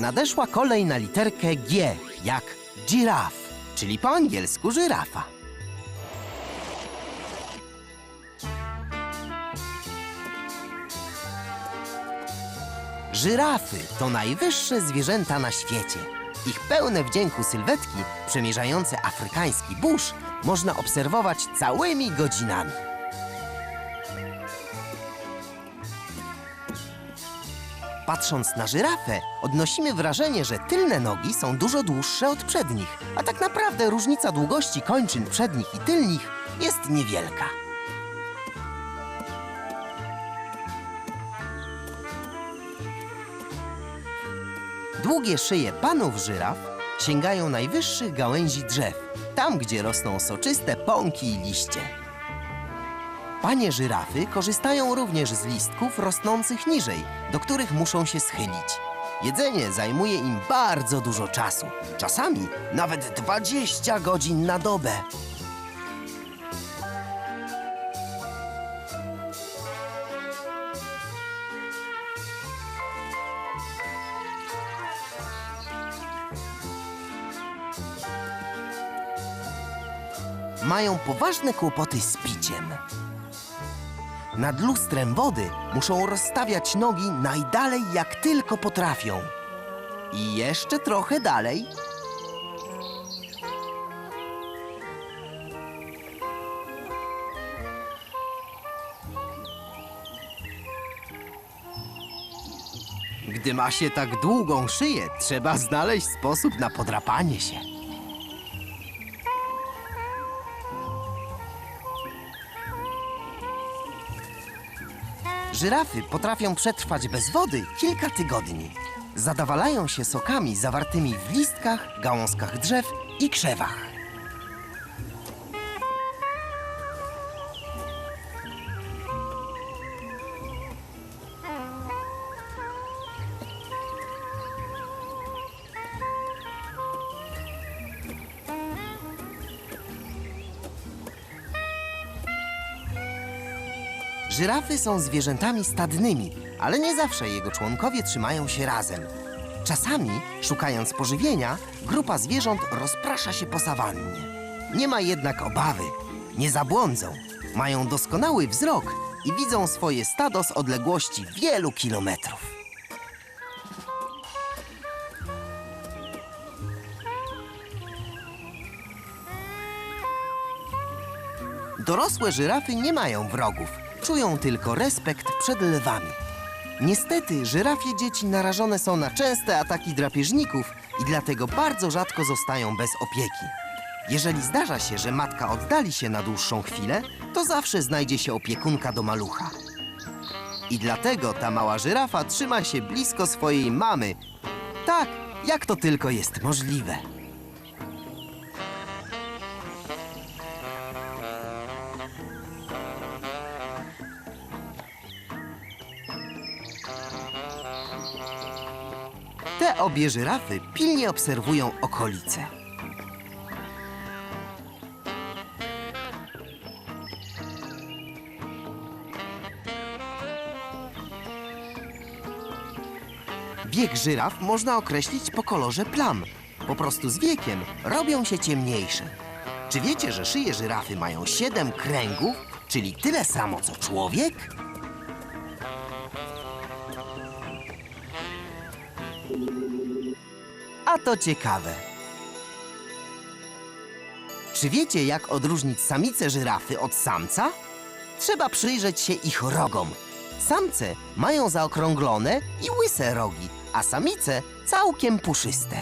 Nadeszła kolej na literkę G, jak giraf, czyli po angielsku żyrafa. Żyrafy to najwyższe zwierzęta na świecie. Ich pełne wdzięku sylwetki, przemierzające afrykański burz, można obserwować całymi godzinami. Patrząc na żyrafę, odnosimy wrażenie, że tylne nogi są dużo dłuższe od przednich, a tak naprawdę różnica długości kończyn przednich i tylnych jest niewielka. Długie szyje panów żyraf sięgają najwyższych gałęzi drzew, tam gdzie rosną soczyste pąki i liście. Panie żyrafy korzystają również z listków rosnących niżej, do których muszą się schylić. Jedzenie zajmuje im bardzo dużo czasu, czasami nawet 20 godzin na dobę. Mają poważne kłopoty z piciem. Nad lustrem wody muszą rozstawiać nogi najdalej jak tylko potrafią. I jeszcze trochę dalej. Gdy ma się tak długą szyję, trzeba znaleźć sposób na podrapanie się. Żyrafy potrafią przetrwać bez wody kilka tygodni. Zadawalają się sokami zawartymi w listkach, gałązkach drzew i krzewach. Żyrafy są zwierzętami stadnymi, ale nie zawsze jego członkowie trzymają się razem. Czasami, szukając pożywienia, grupa zwierząt rozprasza się po sawannie. Nie ma jednak obawy, nie zabłądzą. Mają doskonały wzrok i widzą swoje stado z odległości wielu kilometrów. Dorosłe żyrafy nie mają wrogów, czują tylko respekt przed lwami. Niestety, żyrafie dzieci narażone są na częste ataki drapieżników i dlatego bardzo rzadko zostają bez opieki. Jeżeli zdarza się, że matka oddali się na dłuższą chwilę, to zawsze znajdzie się opiekunka do malucha. I dlatego ta mała żyrafa trzyma się blisko swojej mamy. Tak, jak to tylko jest możliwe. Te obie żyrafy pilnie obserwują okolice. Wiek żyraf można określić po kolorze plam. Po prostu z wiekiem robią się ciemniejsze. Czy wiecie, że szyje żyrafy mają siedem kręgów, czyli tyle samo co człowiek? A to ciekawe. Czy wiecie, jak odróżnić samicę żyrafy od samca? Trzeba przyjrzeć się ich rogom. Samce mają zaokrąglone i łyse rogi, a samice całkiem puszyste.